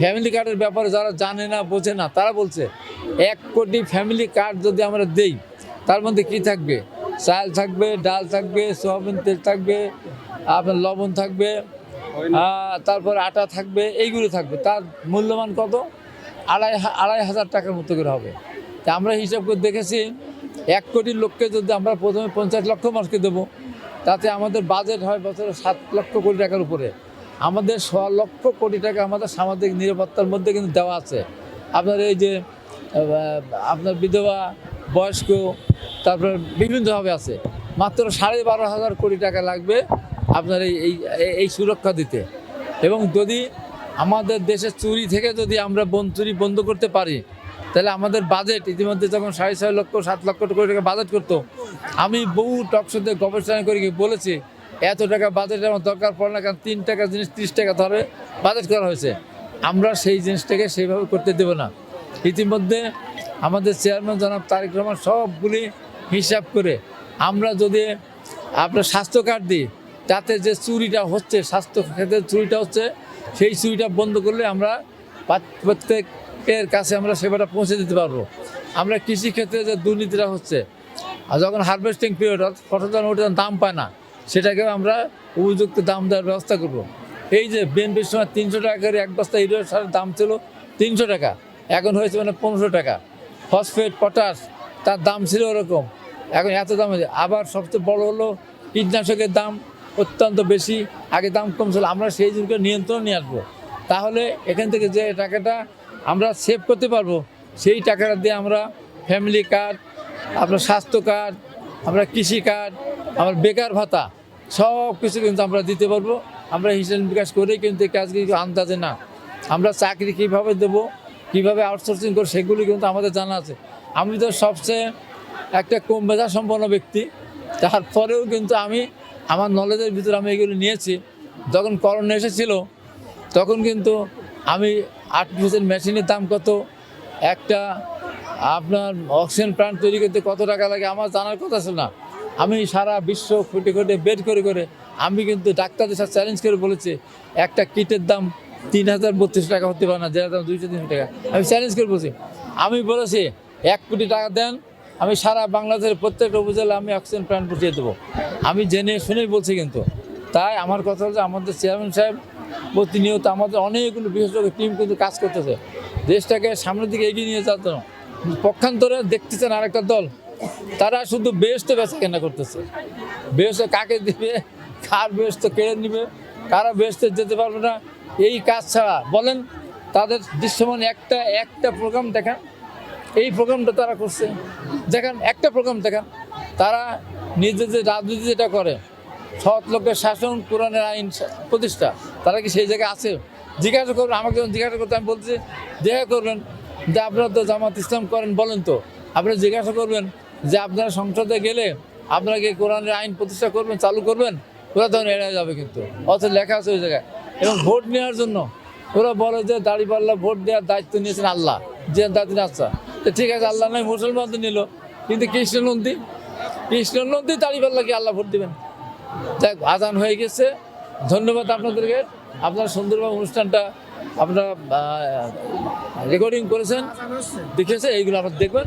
Family কার্ডের ব্যাপারে যারা জানে না, বোঝে না, তারা বলছে, এক কোটি ফ্যামিলি কার্ড যদি আমরা দেই, তার মধ্যে কি থাকবে? চাল থাকবে, ডাল থাকবে, সোয়াবিন তেল থাকবে, আপনার লবণ থাকবে তারপর আটা থাকবে, এইগুলো থাকবে। তার মূল্যমান কত? আড়াই আড়াই হাজার টাকার মতো করে হবে। তা আমরা হিসাব করে দেখেছি, এক কোটি লোককে যদি আমরা প্রথমে পঞ্চাশ লক্ষ মানুষকে দেবো, তাতে আমাদের বাজেট হয় বছরে সাত লক্ষ কোটি টাকার উপরে। আমাদের ছ লক্ষ কোটি টাকা আমাদের সামাজিক নিরাপত্তার মধ্যে কিন্তু দেওয়া আছে। আপনার এই যে আপনার বিধবা, বয়স্ক, তারপর বিভিন্নভাবে আছে। মাত্র সাড়ে বারো হাজার কোটি টাকা লাগবে আপনার এই এই সুরক্ষা দিতে। এবং যদি আমাদের দেশে চুরি থেকে যদি আমরা বন, চুরি বন্ধ করতে পারি, তাহলে আমাদের বাজেট ইতিমধ্যে যখন সাড়ে ছয় লক্ষ, সাত লক্ষ কোটি টাকা বাজেট করতো, আমি বহু টকশোতে গবেষণা করে, বলেছি এত টাকা বাজেট আমার দরকার পড়ে না, কারণ তিন টাকা জিনিস ত্রিশ টাকা ধরে বাজেট করা হয়েছে। আমরা সেই জিনিসটাকে সেইভাবে করতে দেব না। ইতিমধ্যে আমাদের চেয়ারম্যান জনাব তারেক রহমান সবগুলি হিসাব করে আমরা যদি আপনার স্বাস্থ্য কার্ড দিই, তাতে যে চুরিটা হচ্ছে, স্বাস্থ্য ক্ষেত্রে চুরিটা হচ্ছে, সেই চুরিটা বন্ধ করলে আমরা প্রত্যেকের কাছে আমরা সেবাটা পৌঁছে দিতে পারব। আমরা কৃষিক্ষেত্রে যে দুর্নীতিটা হচ্ছে, আর যখন হারভেস্টিং পিরিয়ড ফসল যখন ওটা দাম পায় না সেটাকেও আমরা উপযুক্ত দাম দেওয়ার ব্যবস্থা করব। এই যে বিএনপির সময় তিনশো টাকা করে এক বস্তা ইউরিয়া সারের দাম ছিল তিনশো টাকা, এখন হয়েছে মানে পনেরোশো টাকা। ফসফেট পটাশ তার দাম ছিল ওরকম। এখন এত দাম হয়েছে। আবার সবচেয়ে বড় হলো কীটনাশকের দাম অত্যন্ত বেশি, আগে দাম কম ছিল। আমরা সেই জিনিসকে নিয়ন্ত্রণ নিয়ে আসব। তাহলে এখান থেকে যে টাকাটা আমরা সেভ করতে পারব, সেই টাকাটা দিয়ে আমরা ফ্যামিলি কার্ড আপনার স্বাস্থ্য কার্ড আমরা কৃষি কার্ড আমার বেকার ভাতা, সব কিছু কিন্তু আমরা দিতে পারব। আমরা হিসাব বিকাশ করেই কিন্তু এই কিন্তু আন্দাজে না। আমরা চাকরি কীভাবে দেবো, কীভাবে আউটসোর্সিং করব, সেগুলি কিন্তু আমাদের জানা আছে। আমি তো সবচেয়ে একটা কম মেধা সম্পন্ন ব্যক্তি। তারপরেও কিন্তু আমি আমার নলেজের ভিতরে আমি এগুলো নিয়েছি। যখন করোনা এসেছিল, তখন কিন্তু আমি পিসের মেশিনের দাম কত? একটা আপনার অক্সিজেন প্লান্ট তৈরি করতে কত টাকা লাগে আমার জানার কথা ছিল না। আমি সারা বিশ্ব খুঁটে খুঁটে বের করে করে আমি কিন্তু ডাক্তারদের সাথে চ্যালেঞ্জ করে বলেছি, একটা কিটের দাম তিন হাজার বত্রিশ টাকা হতে পারে না যেটা দাম দুইশো তিনশো টাকা। আমি চ্যালেঞ্জ করে বলছি, আমি বলেছি, এক কোটি টাকা দেন, আমি সারা বাংলাদেশের প্রত্যেকটা উপজেলা আমি অক্সিজেন প্ল্যান্ট বসিয়ে দেবো। আমি জেনে শুনেই বলছি কিন্তু, তাই আমার কথা হচ্ছে আমাদের চেয়ারম্যান সাহেব প্রতিনিয়ত আমাদের অনেকগুলো বিশেষজ্ঞ টিম কিন্তু কাজ করতেছে। দেশটাকে সামনের দিকে এগিয়ে নিয়ে যাওয়ার জন্য পক্ষান্তরে দেখতেছেন আরেকটা দল, তারা শুধু বেস্ট বেচা কেনা করতেছে। বেস্ট কাকে দিবে, কার বেস্ট কেড়ে নিবে, কারা বেস্টে যেতে পারবে না, এই কাজ ছাড়া। বলেন, তাদের দৃশ্যমান একটা একটা প্রোগ্রাম দেখান। এই প্রোগ্রামটা তারা করছে। দেখান, একটা প্রোগ্রাম দেখান। তারা নিজেদের রাজনীতি যেটা করে, সৎ লোকের শাসন, কোরআনের আইন প্রতিষ্ঠা, তারা কি সেই জায়গায় আছে? জিজ্ঞাসা করবেন আমাকে যখন জিজ্ঞাসা করতে, আমি বলছি দেখা করবেন যে আপনারা তো জামাত ইসলাম করেন, বলেন তো। আপনারা জিজ্ঞাসা করবেন যে আপনারা সংসদে গেলে আপনারা কি কোরআনের আইন প্রতিষ্ঠা করবেন, চালু করবেন? ওরা তখন এড়ে যাবে কিন্তু। অথচ লেখা আছে ওই জায়গায়। এবং ভোট নেওয়ার জন্য ওরা বলে যে দাড়িপাল্লা ভোট দেওয়ার দায়িত্ব নিয়েছেন আল্লাহ। যে দায়িত্ব আচ্ছা। তো ঠিক আছে, আল্লাহ নয় মুসলমান তো নিল। কিন্তু কৃষ্ণ নন্দী? কৃষ্ণ নন্দী দাড়িপাল্লাকে আল্লাহ ভোট দেবেন? যাক, আজান হয়ে গেছে। ধন্যবাদ আপনাদেরকে। আপনার সুন্দরভাবে অনুষ্ঠানটা আপনারা রেকর্ডিং করেছেন দেখেছে এইগুলো আপনার দেখবেন।